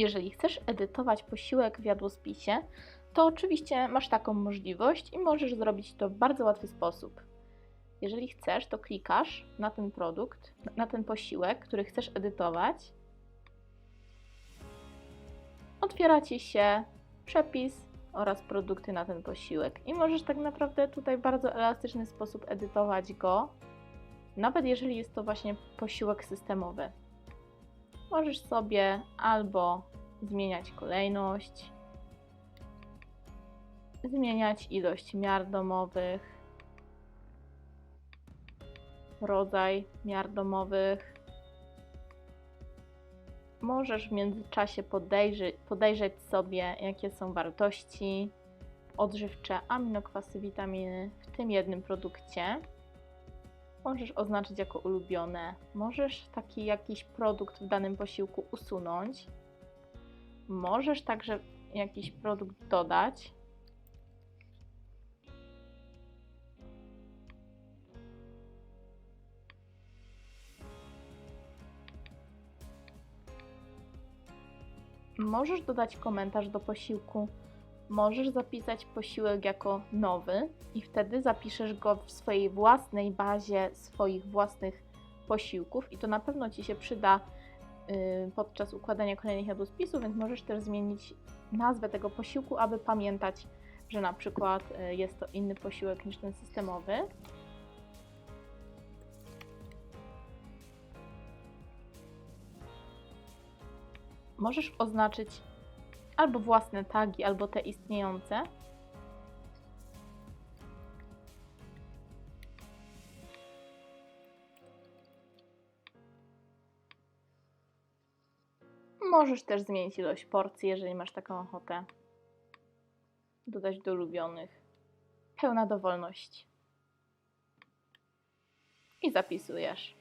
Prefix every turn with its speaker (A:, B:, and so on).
A: Jeżeli chcesz edytować posiłek w jadłospisie, to oczywiście masz taką możliwość i możesz zrobić to w bardzo łatwy sposób. Jeżeli chcesz, to klikasz na ten produkt, na ten posiłek, który chcesz edytować. Otwiera ci się przepis oraz produkty na ten posiłek. I możesz tak naprawdę tutaj w bardzo elastyczny sposób edytować go, nawet jeżeli jest to właśnie posiłek systemowy. Możesz sobie albo zmieniać kolejność, zmieniać ilość miar domowych, rodzaj miar domowych. Możesz w międzyczasie podejrzeć sobie, jakie są wartości odżywcze, aminokwasy, witaminy w tym jednym produkcie. Możesz oznaczyć jako ulubione. Możesz taki jakiś produkt w danym posiłku usunąć. Możesz także jakiś produkt dodać. Możesz dodać komentarz do posiłku. Możesz zapisać posiłek jako nowy i wtedy zapiszesz go w swojej własnej bazie swoich własnych posiłków i to na pewno Ci się przyda podczas układania kolejnych jadłospisów, więc możesz też zmienić nazwę tego posiłku, aby pamiętać, że na przykład y, jest to inny posiłek niż ten systemowy. Możesz oznaczyć albo własne tagi, albo te istniejące. Możesz też zmienić ilość porcji, jeżeli masz taką ochotę. Dodać do ulubionych. Pełna dowolność. I zapisujesz.